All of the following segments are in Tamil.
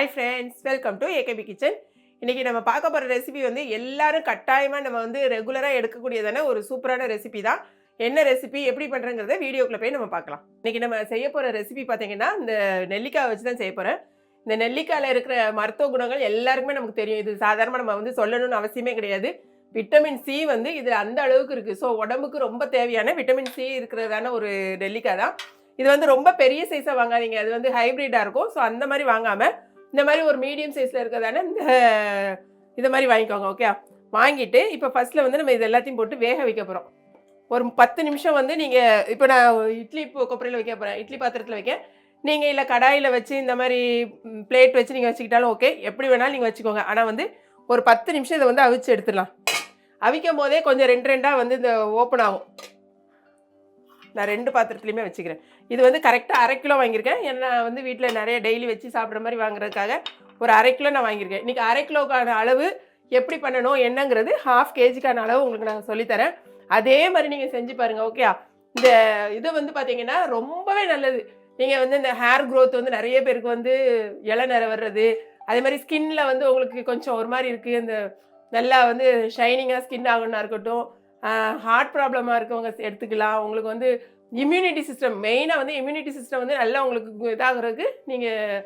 Hi friends welcome to AKB kitchen இன்றைக்கி நம்ம பார்க்க போகிற ரெசிபி வந்து எல்லாரும் கட்டாயமாக நம்ம வந்து ரெகுலராக எடுக்கக்கூடியதான ஒரு சூப்பரான ரெசிபி தான். என்ன ரெசிபி எப்படி பண்ணுறங்கிறத வீடியோக்குள்ளே போய் நம்ம பார்க்கலாம். இன்றைக்கி நம்ம செய்ய போகிற ரெசிபி பார்த்தீங்கன்னா இந்த நெல்லிக்காய் வச்சு தான் செய்ய போகிறேன் இந்த நெல்லிக்காயில் இருக்கிற மருத்துவ குணங்கள் எல்லாருக்குமே நமக்கு தெரியும். இது சாதாரணமாக நம்ம வந்து சொல்லணும்னு அவசியமே கிடையாது. விட்டமின் சி வந்து இது அந்த அளவுக்கு இருக்குது ஸோ உடம்புக்கு ரொம்ப தேவையான விட்டமின் சி இருக்கிறதான ஒரு நெல்லிக்காய் தான். இது வந்து ரொம்ப பெரிய சைஸாக வாங்காதீங்க. அது வந்து ஹைப்ரிட்டாக இருக்கும். ஸோ அந்த மாதிரி வாங்காமல் இந்த மாதிரி ஒரு மீடியம் சைஸில் இருக்கிறதான இந்த இது மாதிரி வாங்கிக்கோங்க ஓகே வாங்கிட்டு இப்போ ஃபஸ்ட்டில் வந்து நம்ம இது எல்லாத்தையும் போட்டு வேக வைக்க போகிறோம் ஒரு பத்து நிமிஷம் வந்து நீங்கள் இப்போ நான் இட்லி இப்போ கொப்பரையில் வைக்க போகிறேன் இட்லி பாத்திரத்தில் வைக்க. நீங்கள் இல்லை கடாயில் வச்சு இந்த மாதிரி பிளேட் வச்சு நீங்கள் வச்சுக்கிட்டாலும் ஓகே எப்படி வேணாலும் நீங்கள் வச்சுக்கோங்க. ஆனால் வந்து ஒரு பத்து நிமிஷம் இதை வந்து அவிச்சு எடுத்துடலாம். அவிக்கும் போதே கொஞ்சம் ரெண்டு ரெண்டாக வந்து இந்த ஓப்பன் ஆகும். நான் ரெண்டு பாத்திரத்துலையுமே வச்சுக்கிறேன். இது வந்து கரெக்டாக அரை கிலோ வாங்கியிருக்கேன். என்ன நான் வந்து வீட்டில் நிறைய டெய்லி வச்சு சாப்பிட்ற மாதிரி வாங்குறதுக்காக ஒரு அரை கிலோ நான் வாங்கியிருக்கேன். இன்றைக்கி அரை கிலோக்கான அளவு எப்படி பண்ணணும் என்னங்கிறது ஹாஃப் கேஜிக்கான அளவு உங்களுக்கு நான் சொல்லித்தரேன். அதே மாதிரி நீங்கள் செஞ்சு பாருங்கள் ஓகே இந்த இது வந்து பார்த்தீங்கன்னா ரொம்பவே நல்லது. நீங்கள் வந்து இந்த ஹேர் க்ரோத் வந்து நிறைய பேருக்கு வந்து இலை நிற வர்றது அதே மாதிரி ஸ்கின்ல வந்து உங்களுக்கு கொஞ்சம் ஒரு மாதிரி இருக்குது இந்த நல்லா வந்து ஷைனிங்காக ஸ்கின் ஆகணும்னா இருக்கட்டும் ஹார்ட் ப்ராப்ளமாக இருக்கவங்க எடுத்துக்கலாம். உங்களுக்கு வந்து இம்யூனிட்டி சிஸ்டம் மெயினாக வந்து இம்யூனிட்டி சிஸ்டம் வந்து நல்லா உங்களுக்கு இதாகிறதுக்கு நீங்கள்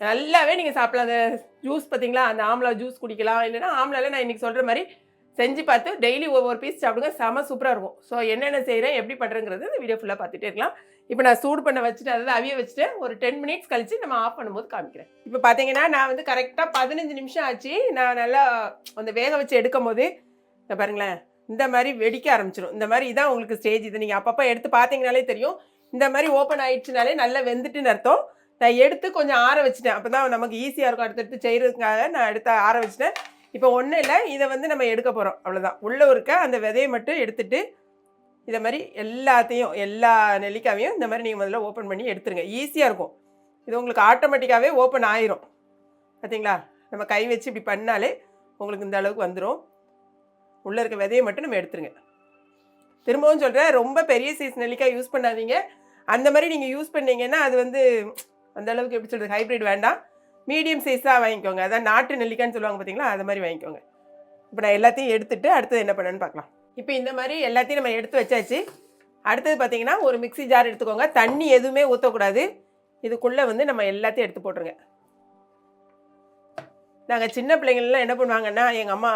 நல்லாவே நீங்கள் சாப்பிடலாம். அந்த ஜூஸ் பார்த்தீங்களா? அந்த ஆம்லா ஜூஸ் குடிக்கலாம். இல்லைன்னா ஆம்லாவில் நான் இன்றைக்கி சொல்கிற மாதிரி செஞ்சு பார்த்து டெய்லி ஒவ்வொரு பீஸ் சாப்பிடுங்க. செம சூப்பராக இருக்கும். ஸோ என்னென்ன செய்கிறேன் எப்படி பண்ணுறேங்கிறது இந்த வீடியோ ஃபுல்லாக பார்த்துட்டே இருக்கலாம். இப்போ நான் சூடு பண்ண வச்சுட்டு அதாவது அவிய வச்சுட்டு ஒரு டென் மினிட்ஸ் கழித்து நம்ம ஆஃப் பண்ணும்போது காமிக்கிறேன். இப்போ பார்த்தீங்கன்னா நான் வந்து கரெக்டாக பதினஞ்சு நிமிஷம் ஆச்சு. நான் நல்லா அந்த வேக வச்சு எடுக்கும் போது இங்க பாருங்களேன். இந்த மாதிரி வெடிக்க ஆரம்பிச்சிடும் இந்த மாதிரி இதான் உங்களுக்கு ஸ்டேஜ் இது. நீங்கள் அப்பப்போ எடுத்து பார்த்தீங்கனாலே தெரியும். இந்த மாதிரி ஓப்பன் ஆயிடுச்சுனாலே நல்லா வெந்துட்டுன்னு அர்த்தம். நான் எடுத்து கொஞ்சம் ஆற வச்சுட்டேன். அப்போ தான் நமக்கு ஈஸியாக இருக்கும். அடுத்தடுத்து செய்கிறதுக்காக நான் எடுத்து ஆற வச்சுட்டேன். இப்போ ஒன்றும் இல்லை. இதை வந்து நம்ம எடுக்க போகிறோம் அவ்வளோதான் உள்ளே இருக்க அந்த விதையை மட்டும் எடுத்துட்டு இதை மாதிரி எல்லாத்தையும் எல்லா நெல்லிக்காவையும் இந்த மாதிரி நீங்கள் முதல்ல ஓப்பன் பண்ணி எடுத்துருங்க. ஈஸியாக இருக்கும். இது உங்களுக்கு ஆட்டோமேட்டிக்காகவே ஓப்பன் ஆயிரும். பார்த்தீங்களா நம்ம கை வச்சு இப்படி பண்ணாலே உங்களுக்கு இந்த அளவுக்கு வந்துடும் உள்ளே இருக்க விதையை மட்டும் நம்ம எடுத்துருங்க. திரும்பவும் சொல்கிறேன் ரொம்ப பெரிய சைஸ் நெல்லிக்காய் யூஸ் பண்ணாதீங்க. அந்த மாதிரி நீங்கள் யூஸ் பண்ணீங்கன்னா அது வந்து அந்த அளவுக்கு எப்படி சொல்கிறது ஹைப்ரிட் வேண்டாம். மீடியம் சைஸாக வாங்கிக்கோங்க. அதான் நாட்டு நெல்லிக்காய்ன்னு சொல்லுவாங்க பார்த்தீங்களா அது மாதிரி வாங்கிக்கோங்க. இப்போ நான் எல்லாத்தையும் எடுத்துட்டு அடுத்தது என்ன பண்ணேன்னு பார்க்கலாம். இப்போ இந்த மாதிரி எல்லாத்தையும் நம்ம எடுத்து வச்சாச்சு. அடுத்தது பார்த்தீங்கன்னா ஒரு மிக்ஸி ஜார் எடுத்துக்கோங்க. தண்ணி எதுவுமே ஊற்றக்கூடாது இதுக்குள்ளே வந்து நம்ம எல்லாத்தையும் எடுத்து போட்டுருங்க. நாங்கள் சின்ன பிள்ளைங்கள்லாம் என்ன பண்ணுவாங்கன்னா எங்கள் அம்மா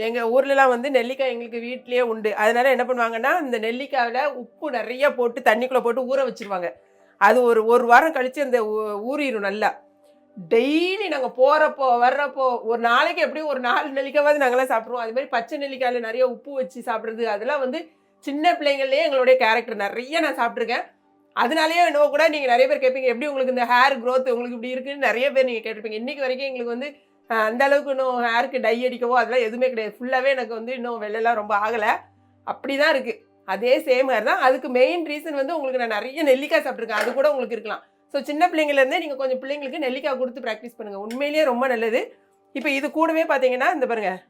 எங்கள் ஊர்லலாம் வந்து நெல்லிக்காய் எங்களுக்கு வீட்லேயே உண்டு. அதனால என்ன பண்ணுவாங்கன்னா இந்த நெல்லிக்காயில் உப்பு நிறைய போட்டு தண்ணிக்குள்ளே போட்டு ஊற வச்சுருவாங்க. அது ஒரு ஒரு வாரம் கழித்து அந்த ஊ- ஊறிடும் நல்லா. டெய்லி நாங்கள் போகிறப்போ வர்றப்போ ஒரு நாளைக்கு எப்படியும் ஒரு நாலு நெல்லிக்காவது நாங்களாம் சாப்பிடுவோம் அது மாதிரி பச்சை நெல்லிக்காயில் நிறைய உப்பு வச்சு சாப்பிட்றது அதெல்லாம் வந்து சின்ன பிள்ளைங்கள்லேயே எங்களுடைய கேரக்டர் நிறைய நான் சாப்பிட்ருக்கேன் அதனாலேயே என்னவோ கூட நீங்கள் நிறைய பேர் கேட்பீங்க எப்படி உங்களுக்கு இந்த ஹேர் க்ரோத் உங்களுக்கு இப்படி இருக்குன்னு நிறைய பேர் நீங்கள் கேட்டிருப்பீங்க. இன்றைக்கி வரைக்கும் எங்களுக்கு வந்து அந்த அளவுக்கு இன்னும் ஹேருக்கு டை அடிக்கவோ அதெல்லாம் எதுவுமே கிடையாது. ஃபுல்லாகவே எனக்கு வந்து இன்னும் வெள்ளெல்லாம் ரொம்ப ஆகலை. அப்படி தான் இருக்குது அதே சேம் ஹேர் தான். அதுக்கு மெயின் ரீசன் வந்து உங்களுக்கு நான் நிறைய நெல்லிக்காய் சாப்பிட்ருக்கேன் அது கூட உங்களுக்கு இருக்கலாம். ஸோ சின்ன பிள்ளைங்கள்லேருந்தே நீங்கள் கொஞ்சம் பிள்ளைங்களுக்கு நெல்லிக்காய் கொடுத்து ப்ராக்டிஸ் பண்ணுங்கள் உண்மையிலேயே ரொம்ப நல்லது. இப்போ இது கூடவே பார்த்தீங்கன்னா இந்த பாருங்கள்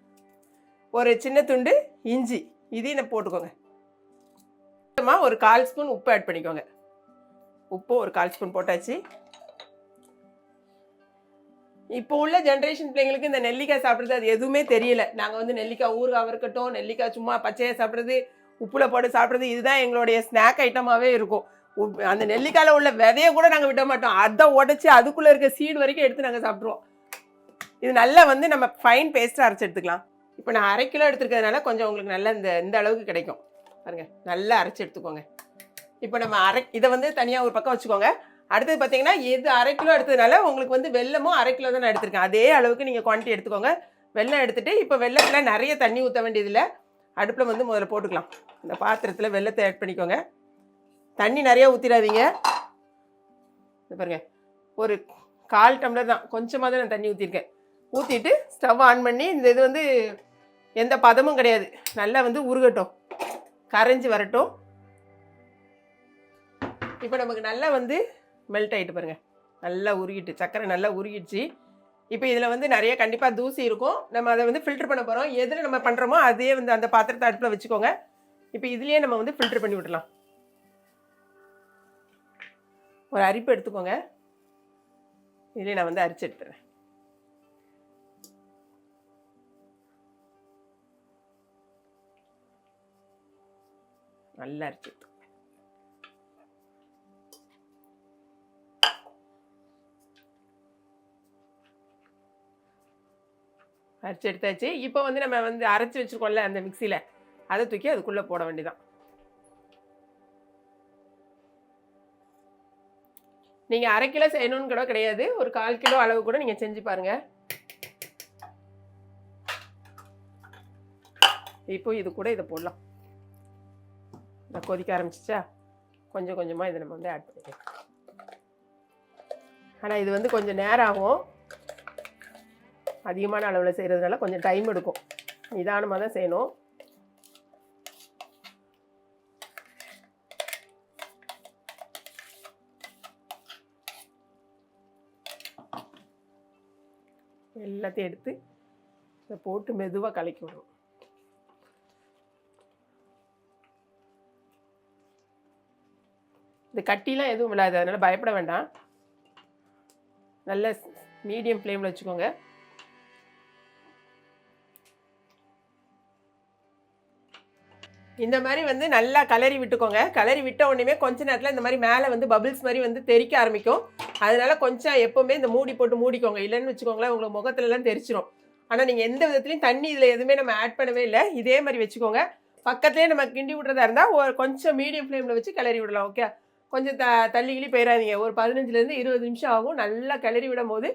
ஒரு சின்ன துண்டு இஞ்சி. இதையும் நான் போட்டுக்கோங்க. ஒரு கால் ஸ்பூன் உப்பு ஆட் பண்ணிக்கோங்க. உப்பு ஒரு கால் ஸ்பூன் போட்டாச்சு. இப்போ உள்ள ஜென்ரேஷன் பிள்ளைங்களுக்கு இந்த நெல்லிக்காய் சாப்பிட்றது அது எதுவுமே தெரியல. நாங்கள் வந்து நெல்லிக்காய் ஊறுகாய் இருக்கட்டும் நெல்லிக்காய் சும்மா பச்சையாக சாப்பிட்றது உப்புல போட்டு சாப்பிட்றது இதுதான் எங்களுடைய ஸ்நாக் ஐட்டமாகவே இருக்கும். உப்- அந்த நெல்லிக்காயில் உள்ள விதைய கூட நாங்கள் விட மாட்டோம். அதை உடச்சி அதுக்குள்ளே இருக்க சீடு வரைக்கும் எடுத்து நாங்கள் சாப்பிட்ருவோம் இது நல்லா வந்து நம்ம ஃபைன் பேஸ்ட்டாக அரைச்சி எடுத்துக்கலாம். இப்போ நான் அரை கிலோ எடுத்துருக்கிறதுனால கொஞ்சம் உங்களுக்கு நல்ல இந்த இந்த அளவுக்கு கிடைக்கும். பாருங்கள் நல்லா அரைச்சி எடுத்துக்கோங்க. இப்போ நம்ம அரை இதை வந்து தனியாக ஒரு பக்கம் வச்சுக்கோங்க. அடுத்தது பார்த்தீங்கன்னா இது அரை கிலோ எடுத்ததுனால உங்களுக்கு வந்து வெல்லமும் அரை கிலோ தான் எடுத்திருக்கேன். அதே அளவுக்கு நீங்கள் குவான்டிட்டி எடுத்துக்கோங்க. வெல்லம் எடுத்துகிட்டு இப்போ வெள்ளத்தில் நிறைய தண்ணி ஊற்ற வேண்டியதில்லை. அடுப்பில் வந்து முதல்ல போட்டுக்கலாம். இந்த பாத்திரத்தில் வெள்ளத்தை ஆட் பண்ணிக்கோங்க. தண்ணி நிறையா ஊற்றிடாதீங்க இது பாருங்கள் ஒரு கால் டம்ளர் தான். கொஞ்சமாக தான் நான் தண்ணி ஊற்றிருக்கேன் ஊற்றிட்டு ஸ்டவ் ஆன் பண்ணி இந்த இது வந்து எந்த பதமும் கிடையாது. நல்லா வந்து உருகட்டும். கரைஞ்சி வரட்டும். இப்போ நமக்கு நல்லா வந்து மெல்ட் ஆகிட்டு பாருங்க. நல்லா உருகிட்டு சக்கரை நல்லா உருகிடுச்சு. இப்போ இதில் வந்து நிறைய கண்டிப்பாக தூசி இருக்கும். நம்ம அதை வந்து ஃபில்டர் பண்ண போகிறோம் எதில் நம்ம பண்ணுறோமோ அதே வந்து அந்த பாத்திரத்தை அடுப்பில் வச்சுக்கோங்க. இப்போ இதுலேயே நம்ம வந்து ஃபில்டர் பண்ணி விடலாம் ஒரு அரிப்பு எடுத்துக்கோங்க. இதுலேயே நான் வந்து அரிச்சு எடுத்துறேன். நல்லா அரிச்சு எடுத்து அரைச்சி எடுத்தாச்சு. இப்போ வந்து நம்ம வந்து அரைச்சி வச்சுருக்கோம்ல அந்த மிக்சியில் அதை தூக்கி அதுக்குள்ளே போட வேண்டியதான் நீங்கள் அரை கிலோ செய்யணும்னு கூட கிடையாது. ஒரு கால் கிலோ அளவு கூட நீங்கள் செஞ்சு பாருங்கள் இப்போ இது கூட இதை போடலாம். நான் கொதிக்க ஆரம்பிச்சிச்சா? கொஞ்சம் கொஞ்சமாக இதை நம்ம வந்து ஆட் பண்ணிக்கலாம். ஆனால் இது வந்து கொஞ்சம் நேரம் ஆகும். அதிகமான அளவில் செய்கிறதுனால கொஞ்சம் டைம் எடுக்கும். நிதானமாக தான் செய்யணும். எல்லாத்தையும் எடுத்து இதை போட்டு மெதுவாக கலக்கி விடணும். இது கட்டிலாம் எதுவும் விழாது அதனால் பயப்பட வேண்டாம். நல்ல மீடியம் ஃப்ளேமில் வச்சுக்கோங்க. இந்த மாதிரி வந்து நல்லா கலரி விட்டுக்கோங்க. கலரி விட்ட உடனே கொஞ்ச நேரத்தில் இந்த மாதிரி மேலே வந்து பபிள்ஸ் மாதிரி வந்து தெறிக்க ஆரம்பிக்கும். அதனால கொஞ்சம் எப்போவுமே இந்த மூடி போட்டு மூடிக்கோங்க. இல்லைன்னு வச்சுக்கோங்களேன் உங்களுக்கு முகத்துலலாம் தெரிச்சிடும் ஆனால் நீங்கள் எந்த விதத்துலையும் தண்ணி இதில் எதுவுமே நம்ம ஆட் பண்ணவே இல்லை. இதே மாதிரி வச்சுக்கோங்க. பக்கத்துலேயே நம்ம கிண்டி விட்றதா இருந்தால் ஒரு கொஞ்சம் மீடியம் ஃப்ளேமில் வச்சு கிளறி விடலாம் ஓகே கொஞ்சம் த தள்ளி கிளி போயிடாதீங்க ஒரு பதினஞ்சுலேருந்து இருபது நிமிஷம் ஆகும். நல்லா கிளறி விடும் போது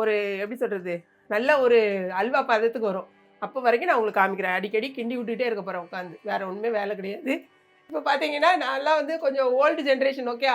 ஒரு எப்படி சொல்கிறது நல்ல ஒரு அல்வா பதத்துக்கு வரும். அப்போ வரைக்கும் நான் உங்களுக்கு காமிக்கிறேன். அடிக்கடி கிண்டி விட்டுட்டே இருக்க போகிறேன் உட்காந்து வேறு ஒன்றுமே வேலை கிடையாது. இப்போ பார்த்தீங்கன்னா நான்லாம் வந்து கொஞ்சம் ஓல்டு ஜென்ரேஷன் ஓகே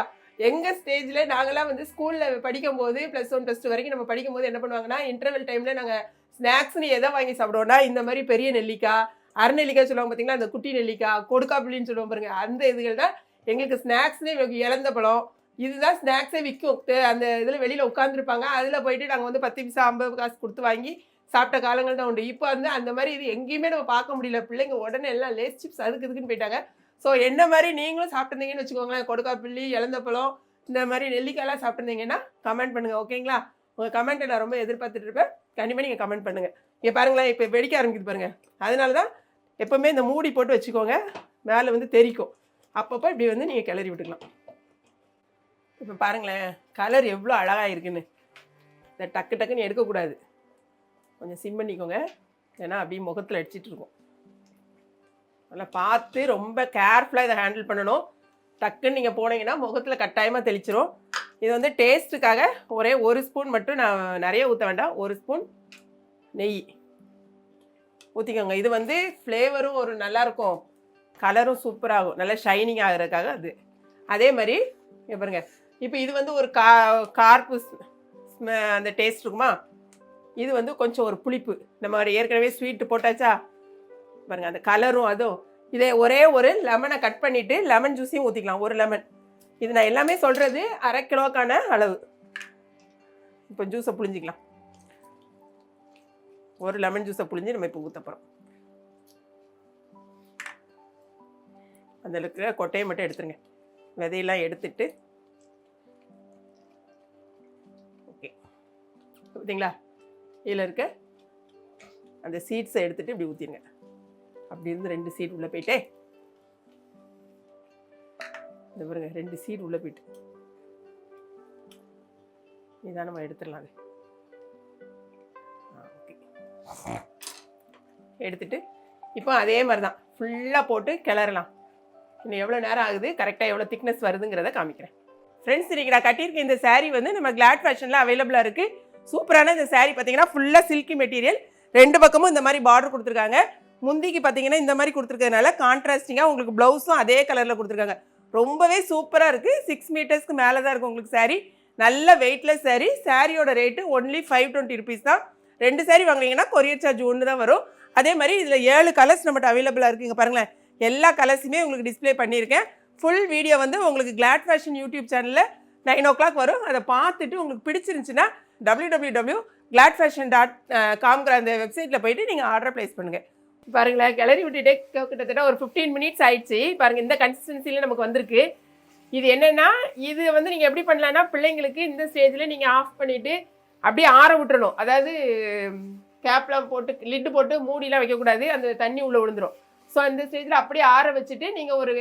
எங்கள் ஸ்டேஜில் நாங்களாம் வந்து ஸ்கூலில் படிக்கும்போது ப்ளஸ் ஒன் ப்ளஸ் டூ வரைக்கும் நம்ம படிக்கும்போது என்ன பண்ணுவாங்கன்னா இன்டர்வல் டைமில் நாங்கள் ஸ்நாக்ஸ்னு எதை வாங்கி சாப்பிடுவோம்னா இந்த மாதிரி பெரிய நெல்லிக்காய் அரைநெல்லிக்காய் சொல்லுவாங்க பார்த்தீங்களா அந்த குட்டி நெல்லிக்காய் கொடுக்காப்புளின்னு சொல்லுவோம் பாருங்க. அந்த இதுகள் தான் எங்களுக்கு ஸ்நாக்ஸ்னே எங்களுக்கு இழந்த பழம். இதுதான் ஸ்நாக்ஸே விற்கும். அந்த இதில் வெளியில் உட்காந்துருப்பாங்க அதில் போயிட்டு நாங்கள் வந்து பத்து பைசா ஐம்பது காசு கொடுத்து வாங்கி சாப்பிட்ட காலங்கள் தான் உண்டு. இப்போ வந்து அந்த மாதிரி இது எங்கேயுமே நம்ம பார்க்க முடியல. பிள்ளைங்க உடனே எல்லாம் லேஸ் சிப்ஸ் அதுக்கு இதுக்குன்னு போயிட்டாங்க. ஸோ என்ன மாதிரி நீங்களும் சாப்பிட்டுருந்தீங்கன்னு வச்சுக்கோங்களேன். கொடுக்காப்பிள்ளி இழந்தப்பழம் இந்த மாதிரி நெல்லிக்காயெல்லாம் சாப்பிட்டுருந்தீங்கன்னா கமெண்ட் பண்ணுங்கள் ஓகேங்களா உங்கள் கமெண்ட்டை நான் ரொம்ப எதிர்பார்த்துட்டு இருப்பேன். கண்டிப்பாக நீங்கள் கமெண்ட் பண்ணுங்கள் இங்கே பாருங்களேன் இப்போ வெடிக்க ஆரம்பிக்குது பாருங்கள் அதனால தான் எப்போவுமே இந்த மூடி போட்டு வச்சுக்கோங்க. மேலே வந்து தெரிக்கும். அப்பப்போ இப்படி வந்து நீங்கள் கிளறி விட்டுக்கலாம். இப்போ பாருங்களேன் கலர் எவ்வளோ அழகாக இருக்குன்னு. இந்த டக்கு டக்குன்னு எடுக்கக்கூடாது. கொஞ்சம் சிம் பண்ணிக்கோங்க. ஏன்னா அப்படியே முகத்தில் அடிச்சிட்டு இருக்கும். நல்லா பார்த்து ரொம்ப கேர்ஃபுல்லாக இதை ஹேண்டில் பண்ணணும். டக்குன்னு நீங்கள் போனீங்கன்னா முகத்தில் கட்டாயமாக தெளிச்சிரும். இது வந்து டேஸ்ட்டுக்காக ஒரே ஒரு ஸ்பூன் மட்டும் நான் நிறைய ஊற்ற வேண்டாம். ஒரு ஸ்பூன் நெய். ஊற்றிக்கோங்க இது வந்து ஃப்ளேவரும் ஒரு நல்லாயிருக்கும் கலரும் சூப்பராகும் நல்லா ஷைனிங் ஆகிறதுக்காக அது. அதே மாதிரி பாருங்க. இப்போ இது வந்து ஒரு கா கார்ப்பு ஸ்ம- அந்த டேஸ்ட் இருக்குமா? இது வந்து கொஞ்சம் ஒரு புளிப்பு. நம்ம ஏற்கனவே ஸ்வீட்டு போட்டாச்சா? பாருங்க அந்த கலரும் அதுவும். இதே ஒரே ஒரு லெமனை கட் பண்ணிவிட்டு லெமன் ஜூஸையும் ஊற்றிக்கலாம் ஒரு லெமன் இது நான் எல்லாமே சொல்கிறது அரை கிலோக்கான அளவு. இப்போ ஜூஸை புழிஞ்சிக்கலாம். ஒரு லெமன் ஜூஸை புழிஞ்சு நம்ம இப்போ ஊற்ற போகிறோம் அதில் இருக்கிற கொட்டையை மட்டும் எடுத்துருங்க. விதையெல்லாம் எடுத்துட்டு. ஓகே. பார்த்தீங்களா இதில் இருக்க அந்த சீட்ஸை எடுத்துகிட்டு இப்படி ஊற்றிடுங்க அப்படி இருந்து ரெண்டு சீட் உள்ளே போயிட்டே இந்த பாருங்க ரெண்டு சீட் உள்ளே போயிட்டு. இதான் நம்ம எடுத்துடலாம் அது ஓகே எடுத்துட்டு இப்போ அதே மாதிரி தான் ஃபுல்லாக போட்டு கிளறலாம். இன்னும் எவ்வளோ நேரம் ஆகுது? கரெக்டாக எவ்வளோ திக்னஸ் வருதுங்கிறத காமிக்கிறேன். ஃப்ரெண்ட்ஸ் இன்னைக்கு நான் கட்டியிருக்க இந்த சாரீ வந்து நம்ம கிளாட் ஃபேஷனில் அவைலபிளாக இருக்குது சூப்பரான இந்த சாரீ பார்த்தீங்கன்னா ஃபுல்லாக சில்கி மெட்டீரியல் ரெண்டு பக்கமும் இந்த மாதிரி பார்டர் கொடுத்துருக்காங்க. முந்திக்கு பார்த்தீங்கன்னா இந்த மாதிரி கொடுத்துருக்கறதுனால கான்ட்ராஸ்டிங்காக உங்களுக்கு ப்ளவுஸும் அதே கலரில் கொடுத்துருக்காங்க. ரொம்பவே சூப்பராக இருக்குது சிக்ஸ் மீட்டர்ஸ்க்கு மேலே தான் இருக்கும் உங்களுக்கு சாரீ நல்ல வெயிட்லெஸ் சாரீ சாரியோட rate only five twenty rupees தான். ரெண்டு சாரீ வாங்குனீங்கன்னா கொரியர் சார்ஜ் ஒன்று தான் வரும். அதே மாதிரி இதில் ஏழு கலர்ஸ் நம்மகிட்ட அவைலபிளாக இருக்குங்க பாருங்களேன். எல்லா கலர்ஸுமே உங்களுக்கு டிஸ்ப்ளே பண்ணியிருக்கேன். ஃபுல் வீடியோ வந்து உங்களுக்கு கிளாட் ஃபேஷன் யூடியூப் சேனலில் நைன் ஓ கிளாக் வரும். அதை பார்த்துட்டு உங்களுக்கு பிடிச்சிருந்துச்சுன்னா W W W Glad Fashion dot காம்கிற அந்த வெப்சைட்டில் போயிட்டு நீங்கள் ஆர்டர் ப்ளேஸ் பண்ணுங்கள் பாருங்களேன் கிளறி விட்டுட்டே கிட்டத்தட்ட ஒரு ஃபிஃப்டீன் மினிட்ஸ் ஆயிடுச்சு. பாருங்கள் இந்த கன்சிஸ்டன்சியில் நமக்கு வந்திருக்கு. இது என்னென்னா இது வந்து நீங்கள் எப்படி பண்ணலான்னா பிள்ளைங்களுக்கு இந்த ஸ்டேஜில் நீங்கள் ஆஃப் பண்ணிவிட்டு அப்படியே ஆற விட்டுறணும். அதாவது கேப்லாம் போட்டு லிட்டு போட்டு மூடிலாம் வைக்கக்கூடாது. அந்த தண்ணி உள்ளே விழுந்துரும். ஸோ அந்த ஸ்டேஜில் அப்படியே ஆற வச்சுட்டு நீங்கள் ஒரு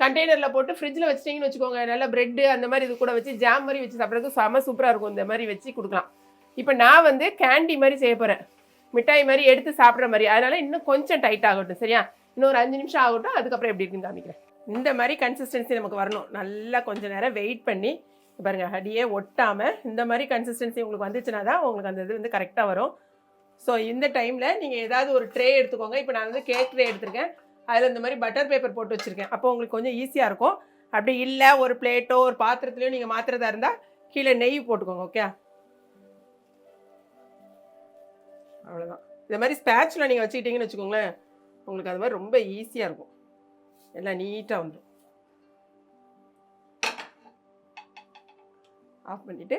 கண்டெய்னரில் போட்டு ஃப்ரிட்ஜில் வச்சிட்டிங்கன்னு வச்சுக்கோங்க. நல்ல ப்ரெட்டு அந்த மாதிரி இது கூட வச்சு ஜாம் மாதிரி வச்சு சாப்பிட்றதுக்கு செம சூப்பராக இருக்கும். இந்த மாதிரி வச்சு கொடுக்கலாம். இப்போ நான் வந்து கேண்டி மாதிரி செய்ய போகிறேன் மிட்டாய் மாதிரி எடுத்து சாப்பிட்ற மாதிரி. அதனால் இன்னும் கொஞ்சம் டைட் ஆகட்டும் சரியா? இன்னும் ஒரு அஞ்சு நிமிஷம் ஆகட்டும் அதுக்கப்புறம் எப்படி இருக்குன்னு காமிக்கிறேன். இந்த மாதிரி கன்சிஸ்டன்சி நமக்கு வரணும். நல்லா கொஞ்சம் நேரம் வெயிட் பண்ணி பாருங்கள் அடியே ஒட்டாமல் இந்த மாதிரி கன்சிஸ்டன்சி உங்களுக்கு வந்துச்சுன்னா தான் உங்களுக்கு அந்த இது வந்து கரெக்டாக வரும். ஸோ இந்த டைமில் நீங்கள் ஏதாவது ஒரு ட்ரே எடுத்துக்கோங்க. இப்போ நான் வந்து கேக் ட்ரே எடுத்திருக்கேன். அதில் இந்த மாதிரி பட்டர் பேப்பர் போட்டு வச்சுருக்கேன். அப்போ உங்களுக்கு கொஞ்சம் ஈஸியாக இருக்கும். அப்படி இல்லை ஒரு பிளேட்டோ ஒரு பாத்திரத்துலையோ நீங்கள் மாத்துறதா இருந்தால் கீழே நெய் போட்டுக்கோங்க ஓகே அவ்வளோதான் இந்த மாதிரி ஸ்பேட்சில் நீங்கள் வச்சுக்கிட்டீங்கன்னு வச்சுக்கோங்களேன் உங்களுக்கு அது மாதிரி ரொம்ப ஈஸியாக இருக்கும். எல்லாம் நீட்டாக வந்துடும் ஆஃப் பண்ணிவிட்டு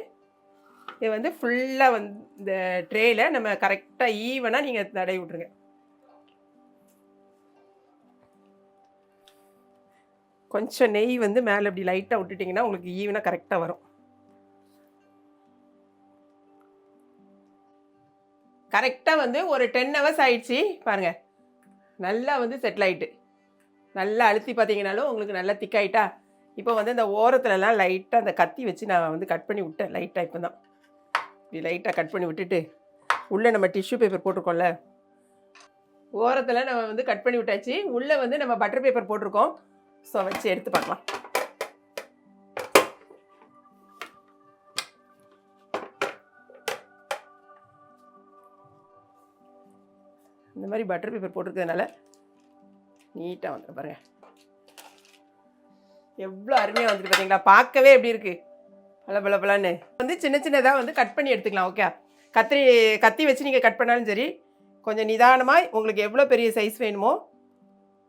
இது வந்து ஃபுல்லாக வந்து இந்த ட்ரேயில் நம்ம கரெக்டாக ஈவனாக நீங்கள் தடவி விட்ருங்க கொஞ்சம் நெய் வந்து மேலே இப்படி லைட்டாக விட்டுட்டிங்கன்னா உங்களுக்கு ஈவனாக கரெக்டாக வரும். கரெக்டாக வந்து ஒரு டென் ஹவர்ஸ் ஆயிடுச்சு. பாருங்கள் நல்லா வந்து செட்டில் ஆகிட்டு நல்லா அழுத்தி பார்த்தீங்கனாலும் உங்களுக்கு நல்லா திக்காயிட்டா இப்போ வந்து இந்த ஓரத்துலலாம் லைட்டாக அந்த கத்தி வச்சு நான் வந்து கட் பண்ணி விட்டேன். லைட்டாக இப்போ தான் இப்படி லைட்டாக கட் பண்ணி விட்டுட்டு உள்ளே நம்ம டிஷ்யூ பேப்பர் போட்டிருக்கோம்ல. ஓரத்தில் நம்ம வந்து கட் பண்ணி விட்டாச்சு. உள்ளே வந்து நம்ம பட்டர் பேப்பர் போட்டிருக்கோம். ஸோ வச்சு எடுத்து பார்க்கலாம். இந்த மாதிரி பட்டர் பேப்பர் போட்டிருக்கிறதுனால நீட்டாக வந்துடும் பாருங்க. எவ்வளோ அருமையாக வந்துட்டு பார்த்தீங்களா பார்க்கவே எப்படி இருக்கு? பல பல பலன்னு வந்து சின்ன சின்னதாக வந்து கட் பண்ணி எடுத்துக்கலாம் ஓகே கத்திரி கத்தி வச்சு நீங்கள் கட் பண்ணாலும் சரி கொஞ்சம் நிதானமாக உங்களுக்கு எவ்வளோ பெரிய சைஸ் வேணுமோ